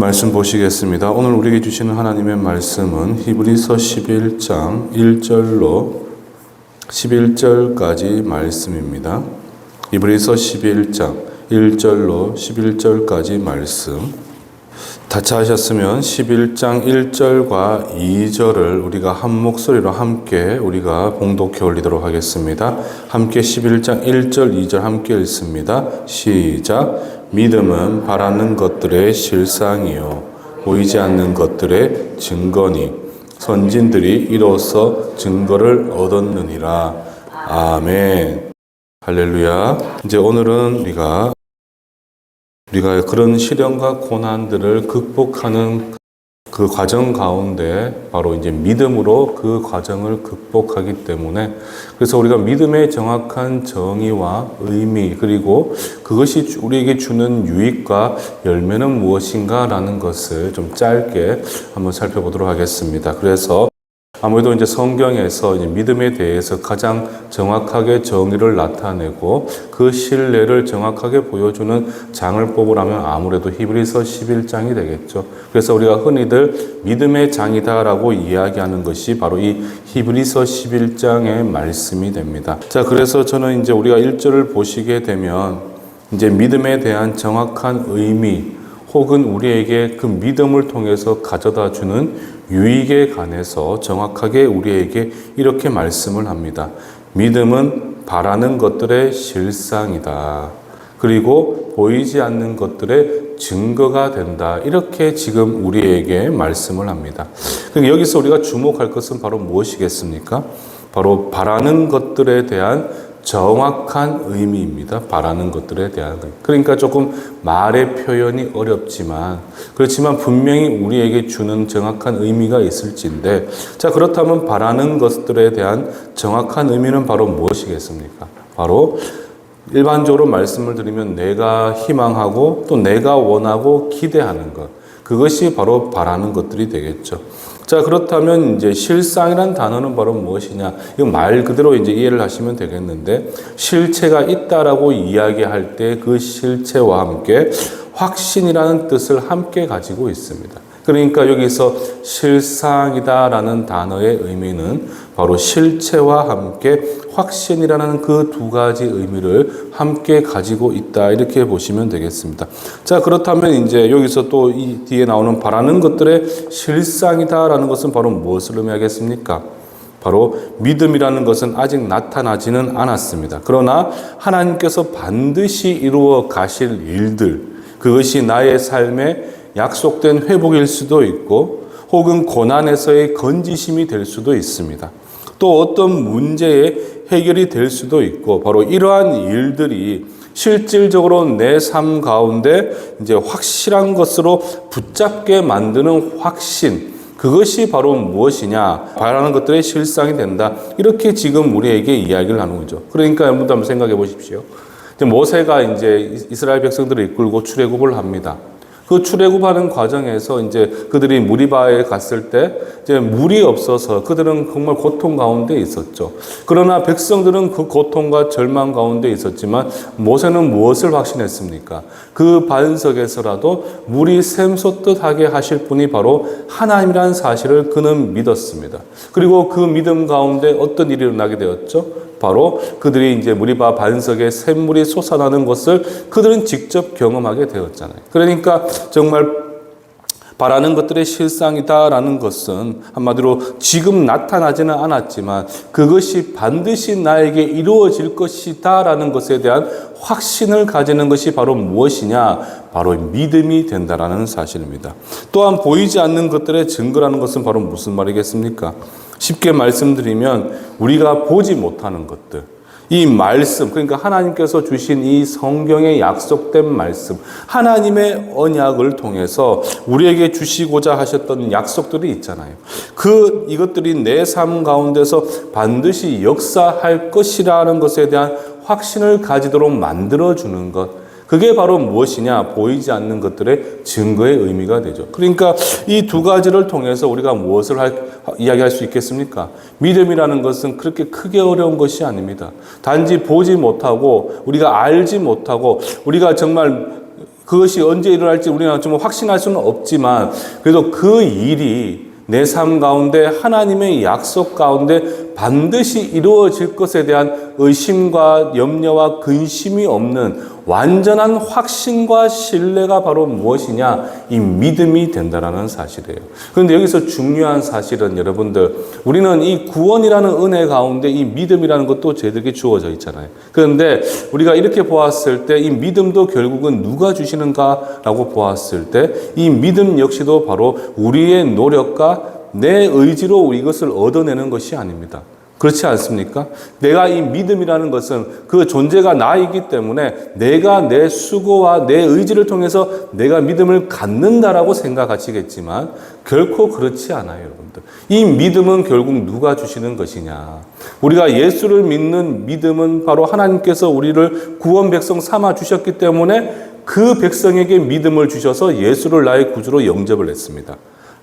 말씀 보시겠습니다. 오늘 우리에게 주시는 하나님의 말씀은 히브리서 11장 1절로 11절까지 말씀입니다. 히브리서 11장 1절로 11절까지 말씀. 다 찾으셨으면 11장 1절과 2절을 우리가 한 목소리로 함께 우리가 봉독해 올리도록 하겠습니다. 함께 11장 1절, 2절 함께 읽습니다. 시작. 믿음은 바라는 것들의 실상이요. 보이지 않는 것들의 증거니. 선진들이 이로써 증거를 얻었느니라. 아멘. 할렐루야. 이제 오늘은 우리가 우리가 그런 시련과 고난들을 극복하는 그 과정 가운데 바로 이제 믿음으로 그 과정을 극복하기 때문에 그래서 우리가 믿음의 정확한 정의와 의미 그리고 그것이 우리에게 주는 유익과 열매는 무엇인가라는 것을 좀 짧게 한번 살펴보도록 하겠습니다. 그래서 아무래도 이제 성경에서 이제 믿음에 대해서 가장 정확하게 정의를 나타내고 그 신뢰를 정확하게 보여주는 장을 뽑으라면 아무래도 히브리서 11장이 되겠죠. 그래서 우리가 흔히들 믿음의 장이다라고 이야기하는 것이 바로 이 히브리서 11장의 말씀이 됩니다. 자, 그래서 저는 이제 우리가 1절을 보시게 되면 이제 믿음에 대한 정확한 의미 혹은 우리에게 그 믿음을 통해서 가져다 주는 유익에 관해서 정확하게 우리에게 이렇게 말씀을 합니다. 믿음은 바라는 것들의 실상이다. 그리고 보이지 않는 것들의 증거가 된다. 이렇게 지금 우리에게 말씀을 합니다. 그러니까 여기서 우리가 주목할 것은 바로 무엇이겠습니까? 바로 바라는 것들에 대한 정확한 의미입니다. 바라는 것들에 대한. 그러니까 조금 말의 표현이 어렵지만 그렇지만 분명히 우리에게 주는 정확한 의미가 있을진데 자 그렇다면 바라는 것들에 대한 정확한 의미는 바로 무엇이겠습니까? 바로 일반적으로 말씀을 드리면 내가 희망하고 또 내가 원하고 기대하는 것 그것이 바로 바라는 것들이 되겠죠. 자, 그렇다면 이제 실상이란 단어는 바로 무엇이냐? 이 말 그대로 이제 이해를 하시면 되겠는데, 실체가 있다라고 이야기할 때 그 실체와 함께 확신이라는 뜻을 함께 가지고 있습니다. 그러니까 여기서 실상이다라는 단어의 의미는 바로 실체와 함께 확신이라는 그 두 가지 의미를 함께 가지고 있다. 이렇게 보시면 되겠습니다. 자, 그렇다면 이제 여기서 또 이 뒤에 나오는 바라는 것들의 실상이다라는 것은 바로 무엇을 의미하겠습니까? 바로 믿음이라는 것은 아직 나타나지는 않았습니다. 그러나 하나님께서 반드시 이루어 가실 일들, 그것이 나의 삶의 약속된 회복일 수도 있고, 혹은 고난에서의 건지심이 될 수도 있습니다. 또 어떤 문제의 해결이 될 수도 있고, 바로 이러한 일들이 실질적으로 내 삶 가운데 이제 확실한 것으로 붙잡게 만드는 확신, 그것이 바로 무엇이냐? 바라는 것들의 실상이 된다. 이렇게 지금 우리에게 이야기를 하는 거죠. 그러니까 여러분도 한번 생각해 보십시오. 모세가 이제 이스라엘 백성들을 이끌고 출애굽을 합니다. 그 출애굽하는 과정에서 이제 그들이 무리바에 갔을 때 이제 물이 없어서 그들은 정말 고통 가운데 있었죠. 그러나 백성들은 그 고통과 절망 가운데 있었지만 모세는 무엇을 확신했습니까? 그 반석에서라도 물이 샘솟듯 하게 하실 분이 바로 하나님이라는 사실을 그는 믿었습니다. 그리고 그 믿음 가운데 어떤 일이 일어나게 되었죠? 바로 그들이 이제 무리바 반석에 샘물이 솟아나는 것을 그들은 직접 경험하게 되었잖아요. 그러니까 정말 바라는 것들의 실상이다라는 것은 한마디로 지금 나타나지는 않았지만 그것이 반드시 나에게 이루어질 것이다라는 것에 대한 확신을 가지는 것이 바로 무엇이냐? 바로 믿음이 된다라는 사실입니다. 또한 보이지 않는 것들의 증거라는 것은 바로 무슨 말이겠습니까? 쉽게 말씀드리면 우리가 보지 못하는 것들, 이 말씀, 그러니까 하나님께서 주신 이 성경의 약속된 말씀, 하나님의 언약을 통해서 우리에게 주시고자 하셨던 약속들이 있잖아요. 그, 이것들이 내 삶 가운데서 반드시 역사할 것이라는 것에 대한 확신을 가지도록 만들어주는 것. 그게 바로 무엇이냐? 보이지 않는 것들의 증거의 의미가 되죠. 그러니까 이 두 가지를 통해서 우리가 무엇을 할, 이야기할 수 있겠습니까? 믿음이라는 것은 그렇게 크게 어려운 것이 아닙니다. 단지 보지 못하고 우리가 알지 못하고 우리가 정말 그것이 언제 일어날지 우리는 좀 확신할 수는 없지만 그래도 그 일이 내 삶 가운데 하나님의 약속 가운데 반드시 이루어질 것에 대한 의심과 염려와 근심이 없는 완전한 확신과 신뢰가 바로 무엇이냐? 이 믿음이 된다라는 사실이에요. 그런데 여기서 중요한 사실은 여러분들, 우리는 이 구원이라는 은혜 가운데 이 믿음이라는 것도 저희들에게 주어져 있잖아요. 그런데 우리가 이렇게 보았을 때 이 믿음도 결국은 누가 주시는가라고 보았을 때 이 믿음 역시도 바로 우리의 노력과 내 의지로 이것을 얻어내는 것이 아닙니다. 그렇지 않습니까? 내가 이 믿음이라는 것은 그 존재가 나이기 때문에 내가 내 수고와 내 의지를 통해서 내가 믿음을 갖는다라고 생각하시겠지만 결코 그렇지 않아요, 여러분들. 이 믿음은 결국 누가 주시는 것이냐. 우리가 예수를 믿는 믿음은 바로 하나님께서 우리를 구원 백성 삼아 주셨기 때문에 그 백성에게 믿음을 주셔서 예수를 나의 구주로 영접을 했습니다.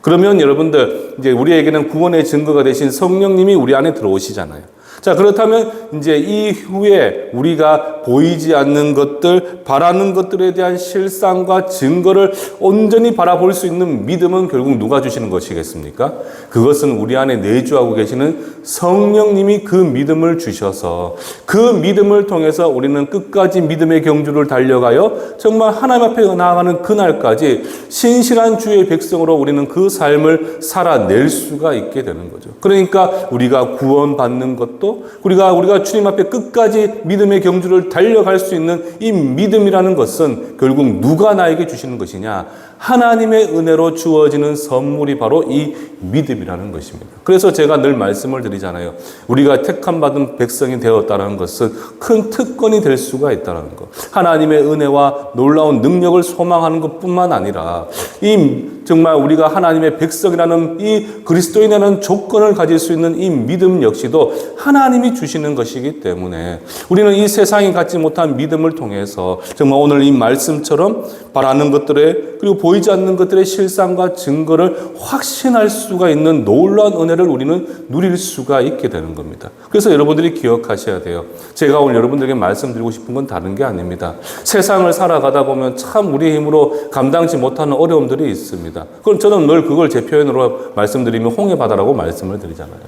그러면 여러분들 이제 우리에게는 구원의 증거가 되신 성령님이 우리 안에 들어오시잖아요. 자, 그렇다면 이제 이후에 우리가 보이지 않는 것들, 바라는 것들에 대한 실상과 증거를 온전히 바라볼 수 있는 믿음은 결국 누가 주시는 것이겠습니까? 그것은 우리 안에 내주하고 계시는 성령님이 그 믿음을 주셔서 그 믿음을 통해서 우리는 끝까지 믿음의 경주를 달려가요. 정말 하나님 앞에 나아가는 그날까지 신실한 주의 백성으로 우리는 그 삶을 살아낼 수가 있게 되는 거죠. 그러니까 우리가 구원받는 것도 우리가 우리가 주님 앞에 끝까지 믿음의 경주를 달려갈 수 있는 이 믿음이라는 것은 결국 누가 나에게 주시는 것이냐? 하나님의 은혜로 주어지는 선물이 바로 이 믿음이라는 것입니다. 그래서 제가 늘 말씀을 드리잖아요. 우리가 택함 받은 백성이 되었다는 것은 큰 특권이 될 수가 있다는 것. 하나님의 은혜와 놀라운 능력을 소망하는 것뿐만 아니라 이 정말 우리가 하나님의 백성이라는 이 그리스도인이라는 조건을 가질 수 있는 이 믿음 역시도 하나님이 주시는 것이기 때문에 우리는 이 세상이 갖지 못한 믿음을 통해서 정말 오늘 이 말씀처럼 바라는 것들에 그리고 보이지 않는 것들의 실상과 증거를 확신할 수가 있는 놀라운 은혜를 우리는 누릴 수가 있게 되는 겁니다. 그래서 여러분들이 기억하셔야 돼요. 제가 오늘 여러분들에게 말씀드리고 싶은 건 다른 게 아닙니다. 세상을 살아가다 보면 참 우리 힘으로 감당치 못하는 어려움들이 있습니다. 그럼 저는 늘 그걸 제 표현으로 말씀드리면 홍해바다라고 말씀을 드리잖아요.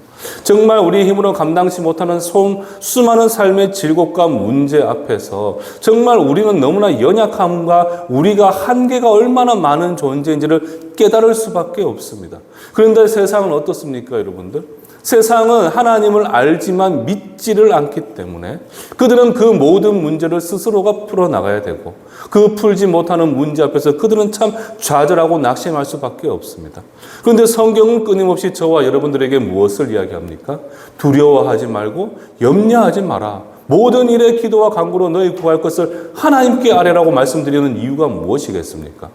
정말 우리 힘으로 감당치 못하는 소, 수많은 삶의 질곡과 문제 앞에서 정말 우리는 너무나 연약함과 우리가 한계가 얼마나 많은 존재인지를 깨달을 수밖에 없습니다. 그런데 세상은 어떻습니까, 여러분들? 세상은 하나님을 알지만 믿지를 않기 때문에 그들은 그 모든 문제를 스스로가 풀어나가야 되고 그 풀지 못하는 문제 앞에서 그들은 참 좌절하고 낙심할 수밖에 없습니다. 그런데 성경은 끊임없이 저와 여러분들에게 무엇을 이야기합니까? 두려워하지 말고 염려하지 마라. 모든 일에 기도와 간구로 너희 구할 것을 하나님께 아뢰라고 말씀드리는 이유가 무엇이겠습니까?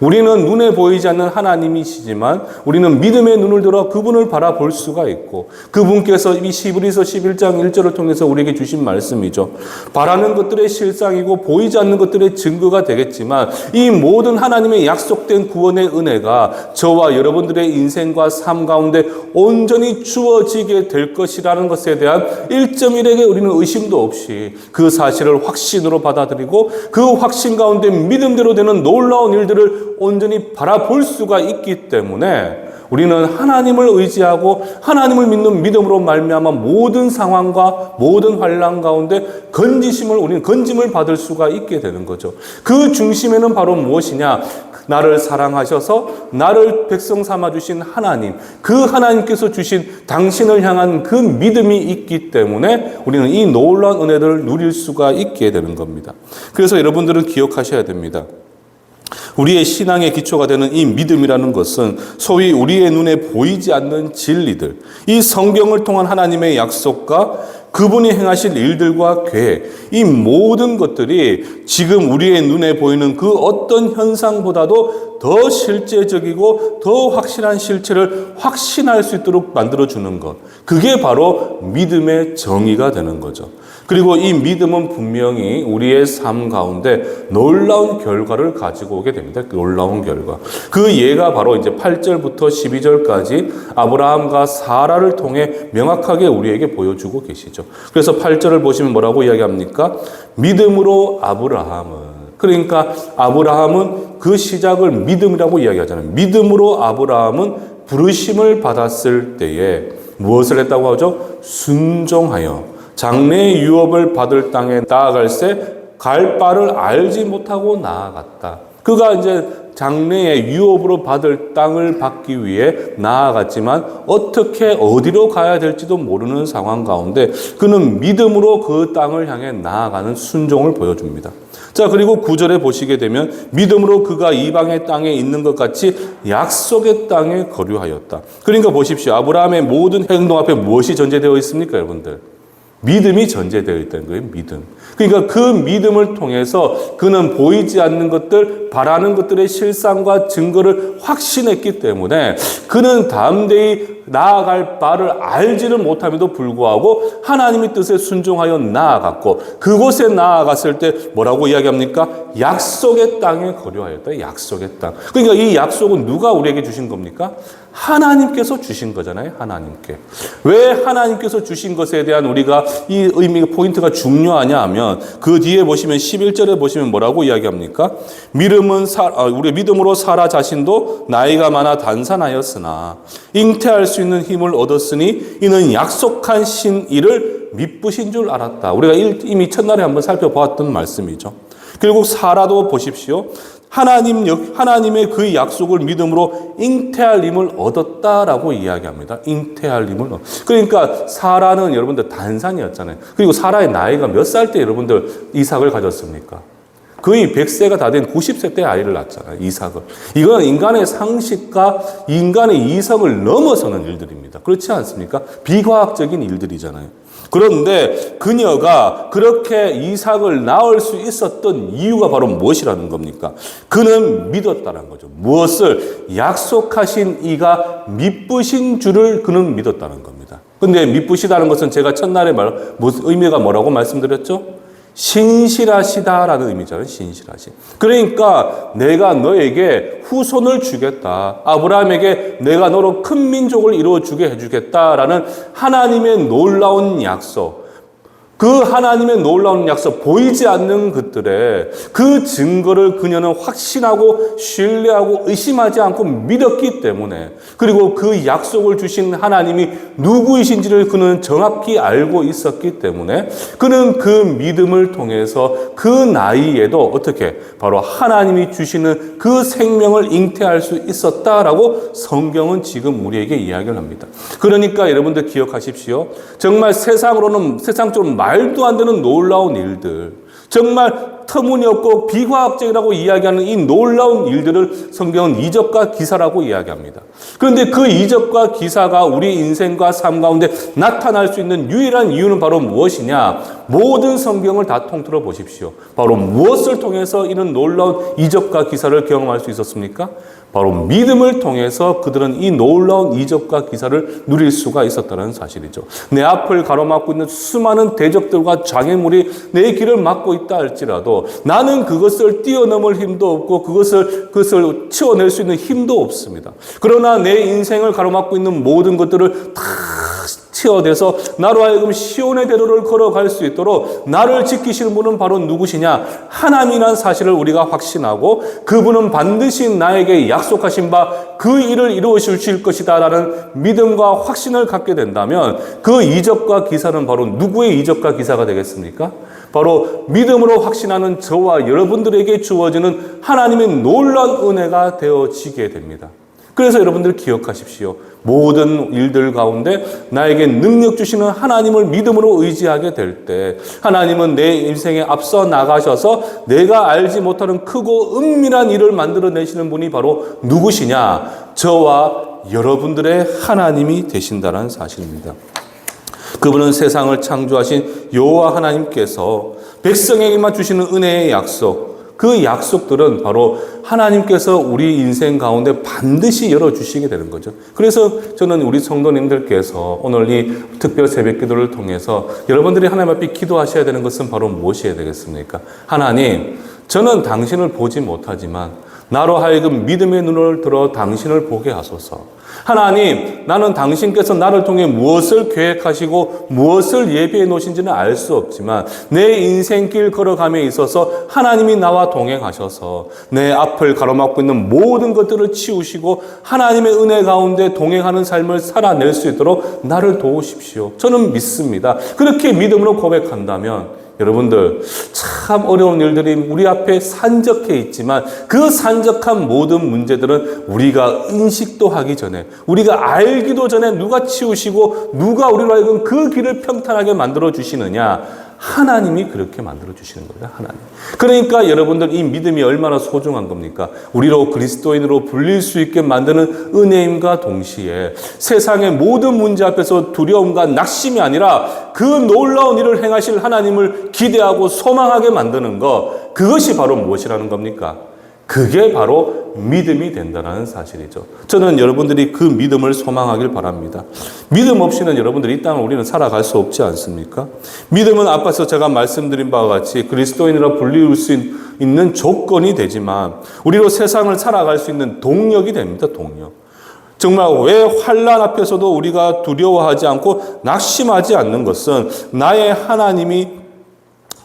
우리는 눈에 보이지 않는 하나님이시지만 우리는 믿음의 눈을 들어 그분을 바라볼 수가 있고 그분께서 이 시브리서 11장 1절을 통해서 우리에게 주신 말씀이죠. 바라는 것들의 실상이고 보이지 않는 것들의 증거가 되겠지만 이 모든 하나님의 약속된 구원의 은혜가 저와 여러분들의 인생과 삶 가운데 온전히 주어지게 될 것이라는 것에 대한 1.1에게 우리는 의심도 없이 그 사실을 확신으로 받아들이고 그 확신 가운데 믿음대로 되는 놀라운 일들을 온전히 바라볼 수가 있기 때문에 우리는 하나님을 의지하고 하나님을 믿는 믿음으로 말미암아 모든 상황과 모든 환란 가운데 건지심을 우리는 건짐을 받을 수가 있게 되는 거죠. 그 중심에는 바로 무엇이냐? 나를 사랑하셔서 나를 백성 삼아 주신 하나님, 그 하나님께서 주신 당신을 향한 그 믿음이 있기 때문에 우리는 이 놀라운 은혜를 누릴 수가 있게 되는 겁니다. 그래서 여러분들은 기억하셔야 됩니다. 우리의 신앙의 기초가 되는 이 믿음이라는 것은 소위 우리의 눈에 보이지 않는 진리들, 이 성경을 통한 하나님의 약속과 그분이 행하실 일들과 계획, 이 모든 것들이 지금 우리의 눈에 보이는 그 어떤 현상보다도 더 실제적이고 더 확실한 실체를 확신할 수 있도록 만들어주는 것. 그게 바로 믿음의 정의가 되는 거죠. 그리고 이 믿음은 분명히 우리의 삶 가운데 놀라운 결과를 가지고 오게 됩니다. 놀라운 결과. 그 예가 바로 이제 8절부터 12절까지 아브라함과 사라를 통해 명확하게 우리에게 보여주고 계시죠. 그래서 8절을 보시면 뭐라고 이야기합니까? 믿음으로 아브라함은 그러니까 아브라함은 그 시작을 믿음이라고 이야기하잖아요. 믿음으로 아브라함은 부르심을 받았을 때에 무엇을 했다고 하죠? 순종하여 장래의 유업을 받을 땅에 나아갈새 갈 바를 알지 못하고 나아갔다. 그가 이제 장래의 유업으로 받을 땅을 받기 위해 나아갔지만 어떻게 어디로 가야 될지도 모르는 상황 가운데 그는 믿음으로 그 땅을 향해 나아가는 순종을 보여줍니다. 자, 그리고 구절에 보시게 되면 믿음으로 그가 이방의 땅에 있는 것 같이 약속의 땅에 거류하였다. 그러니까 보십시오. 아브라함의 모든 행동 앞에 무엇이 전제되어 있습니까, 여러분들? 믿음이 전제되어 있다는 거예요, 믿음. 그러니까 그 믿음을 통해서 그는 보이지 않는 것들, 바라는 것들의 실상과 증거를 확신했기 때문에 그는 담대히 나아갈 바를 알지를 못함에도 불구하고 하나님의 뜻에 순종하여 나아갔고 그곳에 나아갔을 때 뭐라고 이야기합니까? 약속의 땅에 거류하였다. 약속의 땅. 그러니까 이 약속은 누가 우리에게 주신 겁니까? 하나님께서 주신 거잖아요. 하나님께. 왜 하나님께서 주신 것에 대한 우리가 이 의미 포인트가 중요하냐 하면 그 뒤에 보시면 11절에 보시면 뭐라고 이야기합니까? 믿음은 사, 아, 우리 믿음으로 사라 자신도 나이가 많아 단산하였으나 잉태할 수 있는 힘을 얻었으니 이는 약속한 신 이를 미쁘신 줄 알았다. 우리가 이미 첫날에 한번 살펴보았던 말씀이죠. 결국 사라도 보십시오. 하나님, 하나님의 그 약속을 믿음으로 잉태할 힘을 얻었다라고 이야기합니다. 잉태할 힘을. 얻- 그러니까 사라는 여러분들 단산이었잖아요. 그리고 사라의 나이가 몇 살 때 여러분들 이삭을 가졌습니까? 거의 100세가 다 된 90세 때 아이를 낳잖아요. 이삭을. 이건 인간의 상식과 인간의 이성을 넘어서는 일들입니다. 그렇지 않습니까? 비과학적인 일들이잖아요. 그런데 그녀가 그렇게 이삭을 낳을 수 있었던 이유가 바로 무엇이라는 겁니까? 그는 믿었다는 거죠. 무엇을 약속하신 이가 미쁘신 줄을 그는 믿었다는 겁니다. 근데 미쁘시다는 것은 제가 첫날에 말, 의미가 뭐라고 말씀드렸죠? 신실하시다라는 의미잖아요. 신실하시. 그러니까 내가 너에게 후손을 주겠다. 아브라함에게 내가 너로 큰 민족을 이루어 주게 해 주겠다라는 하나님의 놀라운 약속. 그 하나님의 놀라운 약속, 보이지 않는 것들에 그 증거를 그녀는 확신하고 신뢰하고 의심하지 않고 믿었기 때문에 그리고 그 약속을 주신 하나님이 누구이신지를 그는 정확히 알고 있었기 때문에 그는 그 믿음을 통해서 그 나이에도 어떻게 바로 하나님이 주시는 그 생명을 잉태할 수 있었다라고 성경은 지금 우리에게 이야기를 합니다. 그러니까 여러분들 기억하십시오. 정말 세상으로는 세상적으로 말도 안 되는 놀라운 일들, 정말 터무니없고 비과학적이라고 이야기하는 이 놀라운 일들을 성경은 이적과 기사라고 이야기합니다. 그런데 그 이적과 기사가 우리 인생과 삶 가운데 나타날 수 있는 유일한 이유는 바로 무엇이냐? 모든 성경을 다 통틀어 보십시오. 바로 무엇을 통해서 이런 놀라운 이적과 기사를 경험할 수 있었습니까? 바로 믿음을 통해서 그들은 이 놀라운 이적과 기사를 누릴 수가 있었다는 사실이죠. 내 앞을 가로막고 있는 수많은 대적들과 장애물이 내 길을 막고 있다 할지라도 나는 그것을 뛰어넘을 힘도 없고 그것을 그것을 치워낼 수 있는 힘도 없습니다. 그러나 내 인생을 가로막고 있는 모든 것들을 다 치어대서 나로 하여금 시온의 대로를 걸어갈 수 있도록 나를 지키시는 분은 바로 누구시냐? 하나님이란 사실을 우리가 확신하고 그분은 반드시 나에게 약속하신 바 그 일을 이루어 주실 것이다라는 믿음과 확신을 갖게 된다면 그 이적과 기사는 바로 누구의 이적과 기사가 되겠습니까? 바로 믿음으로 확신하는 저와 여러분들에게 주어지는 하나님의 놀라운 은혜가 되어지게 됩니다. 그래서 여러분들 기억하십시오. 모든 일들 가운데 나에게 능력 주시는 하나님을 믿음으로 의지하게 될 때 하나님은 내 인생에 앞서 나가셔서 내가 알지 못하는 크고 은밀한 일을 만들어내시는 분이 바로 누구시냐? 저와 여러분들의 하나님이 되신다는 사실입니다. 그분은 세상을 창조하신 여호와 하나님께서 백성에게만 주시는 은혜의 약속, 그 약속들은 바로 하나님께서 우리 인생 가운데 반드시 열어주시게 되는 거죠. 그래서 저는 우리 성도님들께서 오늘 이 특별 새벽 기도를 통해서 여러분들이 하나님 앞에 기도하셔야 되는 것은 바로 무엇이어야 되겠습니까? 하나님, 저는 당신을 보지 못하지만 나로 하여금 믿음의 눈을 들어 당신을 보게 하소서. 하나님, 나는 당신께서 나를 통해 무엇을 계획하시고 무엇을 예비해 놓으신지는 알 수 없지만 내 인생길 걸어감에 있어서 하나님이 나와 동행하셔서 내 앞을 가로막고 있는 모든 것들을 치우시고 하나님의 은혜 가운데 동행하는 삶을 살아낼 수 있도록 나를 도우십시오. 저는 믿습니다. 그렇게 믿음으로 고백한다면 여러분들 참 어려운 일들이 우리 앞에 산적해 있지만 그 산적한 모든 문제들은 우리가 인식도 하기 전에 우리가 알기도 전에 누가 치우시고 누가 우리로 하여금 그 길을 평탄하게 만들어 주시느냐 하나님이 그렇게 만들어 주시는 거예요. 하나님. 그러니까 여러분들 이 믿음이 얼마나 소중한 겁니까? 우리로 그리스도인으로 불릴 수 있게 만드는 은혜임과 동시에 세상의 모든 문제 앞에서 두려움과 낙심이 아니라 그 놀라운 일을 행하실 하나님을 기대하고 소망하게 만드는 것 그것이 바로 무엇이라는 겁니까? 그게 바로 믿음이 된다는 사실이죠. 저는 여러분들이 그 믿음을 소망하길 바랍니다. 믿음 없이는 여러분들이 이 땅을 우리는 살아갈 수 없지 않습니까? 믿음은 앞에서 제가 말씀드린 바와 같이 그리스도인이라 불릴 수 있는 조건이 되지만 우리로 세상을 살아갈 수 있는 동력이 됩니다. 동력. 정말 왜 환란 앞에서도 우리가 두려워하지 않고 낙심하지 않는 것은 나의 하나님이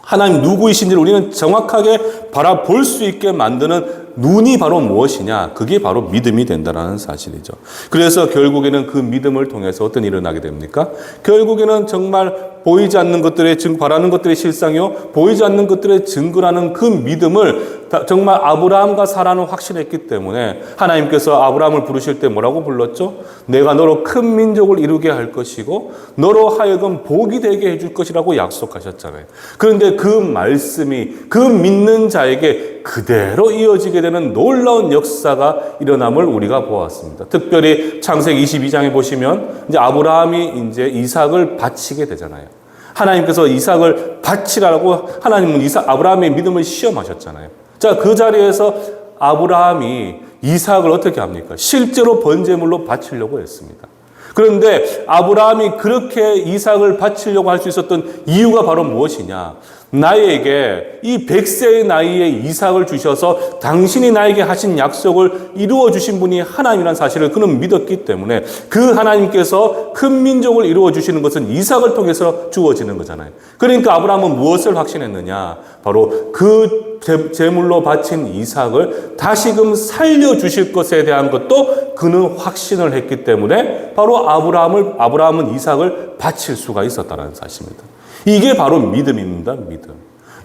하나님 누구이신지를 우리는 정확하게 바라볼 수 있게 만드는 눈이 바로 무엇이냐? 그게 바로 믿음이 된다는 사실이죠. 그래서 결국에는 그 믿음을 통해서 어떤 일이 일어나게 됩니까? 결국에는 정말 보이지 않는 것들의 증, 바라는 것들의 실상이요, 보이지 않는 것들의 증거라는 그 믿음을 정말 아브라함과 사라는 확신했기 때문에 하나님께서 아브라함을 부르실 때 뭐라고 불렀죠? 내가 너로 큰 민족을 이루게 할 것이고 너로 하여금 복이 되게 해줄 것이라고 약속하셨잖아요. 그런데 그 말씀이 그 믿는 자에게 그대로 이어지게 되는 놀라운 역사가 일어남을 우리가 보았습니다. 특별히 창세기 22장에 보시면 이제 아브라함이 이제 이삭을 바치게 되잖아요. 하나님께서 이삭을 바치라고 하나님은 이삭 아브라함의 믿음을 시험하셨잖아요. 자, 그 자리에서 아브라함이 이삭을 어떻게 합니까? 실제로 번제물로 바치려고 했습니다. 그런데 아브라함이 그렇게 이삭을 바치려고 할 수 있었던 이유가 바로 무엇이냐? 나에게 이 100세의 나이에 이삭을 주셔서 당신이 나에게 하신 약속을 이루어 주신 분이 하나님이라는 사실을 그는 믿었기 때문에 그 하나님께서 큰 민족을 이루어 주시는 것은 이삭을 통해서 주어지는 거잖아요. 그러니까 아브라함은 무엇을 확신했느냐? 바로 그 제물로 바친 이삭을 다시금 살려 주실 것에 대한 것도 그는 확신을 했기 때문에 바로 아브라함을 아브라함은 이삭을 바칠 수가 있었다는 사실입니다. 이게 바로 믿음입니다. 믿음.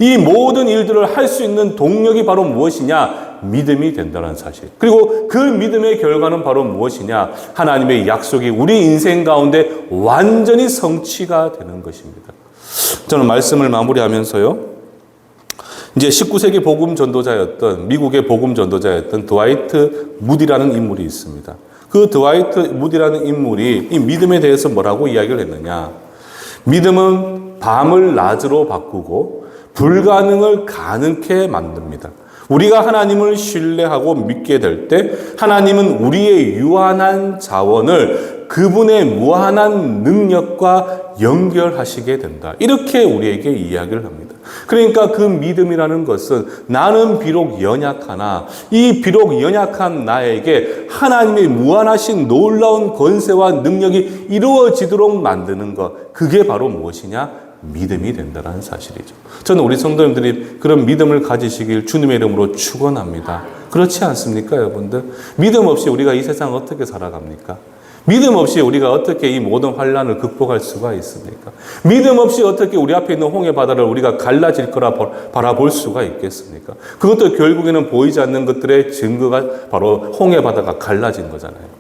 이 모든 일들을 할 수 있는 동력이 바로 무엇이냐? 믿음이 된다는 사실. 그리고 그 믿음의 결과는 바로 무엇이냐? 하나님의 약속이 우리 인생 가운데 완전히 성취가 되는 것입니다. 저는 말씀을 마무리하면서요. 이제 19세기 복음 전도자였던 미국의 복음 전도자였던 드와이트 무디라는 인물이 있습니다. 그 드와이트 무디라는 인물이 이 믿음에 대해서 뭐라고 이야기를 했느냐? 믿음은 밤을 낮으로 바꾸고 불가능을 가능케 만듭니다. 우리가 하나님을 신뢰하고 믿게 될 때 하나님은 우리의 유한한 자원을 그분의 무한한 능력과 연결하시게 된다. 이렇게 우리에게 이야기를 합니다. 그러니까 그 믿음이라는 것은 나는 비록 연약하나 이 비록 연약한 나에게 하나님의 무한하신 놀라운 권세와 능력이 이루어지도록 만드는 것. 그게 바로 무엇이냐? 믿음이 된다는 사실이죠. 저는 우리 성도님들이 그런 믿음을 가지시길 주님의 이름으로 축원합니다. 그렇지 않습니까, 여러분들? 믿음 없이 우리가 이 세상 어떻게 살아갑니까? 믿음 없이 우리가 어떻게 이 모든 환란을 극복할 수가 있습니까? 믿음 없이 어떻게 우리 앞에 있는 홍해 바다를 우리가 갈라질 거라 바라볼 수가 있겠습니까? 그것도 결국에는 보이지 않는 것들의 증거가 바로 홍해 바다가 갈라진 거잖아요.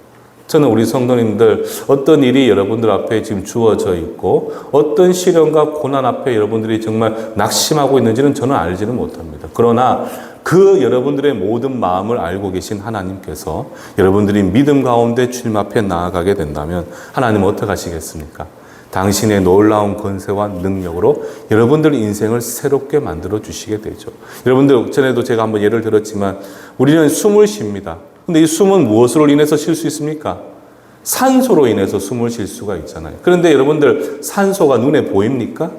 저는 우리 성도님들 어떤 일이 여러분들 앞에 지금 주어져 있고 어떤 시련과 고난 앞에 여러분들이 정말 낙심하고 있는지는 저는 알지는 못합니다. 그러나 그 여러분들의 모든 마음을 알고 계신 하나님께서 여러분들이 믿음 가운데 주님 앞에 나아가게 된다면 하나님 어떻게 하시겠습니까? 당신의 놀라운 권세와 능력으로 여러분들 인생을 새롭게 만들어 주시게 되죠. 여러분들 전에도 제가 한번 예를 들었지만 우리는 숨을 쉽니다. 근데 이 숨은 무엇으로 인해서 쉴 수 있습니까? 산소로 인해서 숨을 쉴 수가 있잖아요. 그런데 여러분들 산소가 눈에 보입니까?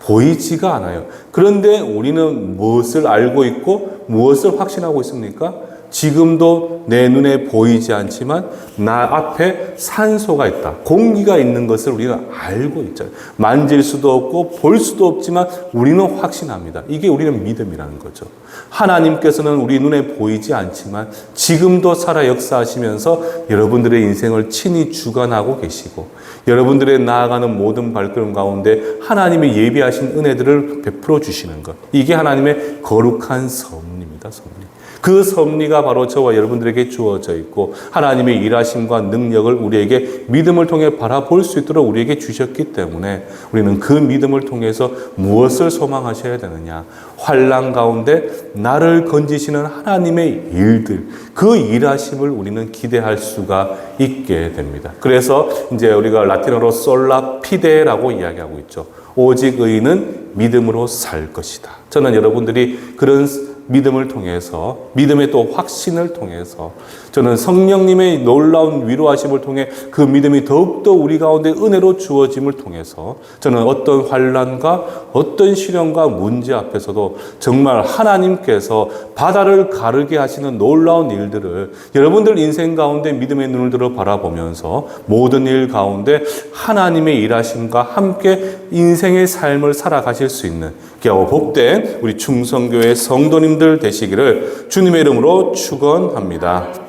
보이지가 않아요. 그런데 우리는 무엇을 알고 있고 무엇을 확신하고 있습니까? 지금도 내 눈에 보이지 않지만 나 앞에 산소가 있다. 공기가 있는 것을 우리가 알고 있잖아요. 만질 수도 없고 볼 수도 없지만 우리는 확신합니다. 이게 우리는 믿음이라는 거죠. 하나님께서는 우리 눈에 보이지 않지만 지금도 살아 역사하시면서 여러분들의 인생을 친히 주관하고 계시고 여러분들의 나아가는 모든 발걸음 가운데 하나님의 예비하신 은혜들을 베풀어 주시는 것. 이게 하나님의 거룩한 섭리입니다. 섭리. 그 섭리가 바로 저와 여러분들에게 주어져 있고 하나님의 일하심과 능력을 우리에게 믿음을 통해 바라볼 수 있도록 우리에게 주셨기 때문에 우리는 그 믿음을 통해서 무엇을 소망하셔야 되느냐? 환란 가운데 나를 건지시는 하나님의 일들, 그 일하심을 우리는 기대할 수가 있게 됩니다. 그래서 이제 우리가 라틴어로 솔라 피데라고 이야기하고 있죠. 오직 의인은 믿음으로 살 것이다. 저는 여러분들이 그런 믿음을 통해서 믿음의 또 확신을 통해서 저는 성령님의 놀라운 위로하심을 통해 그 믿음이 더욱더 우리 가운데 은혜로 주어짐을 통해서 저는 어떤 환란과 어떤 시련과 문제 앞에서도 정말 하나님께서 바다를 가르게 하시는 놀라운 일들을 여러분들 인생 가운데 믿음의 눈을 들어 바라보면서 모든 일 가운데 하나님의 일하심과 함께 인생의 삶을 살아가실 수 있는 귀하고 복된 우리 충성교회 성도님들 되시기를 주님의 이름으로 축원합니다.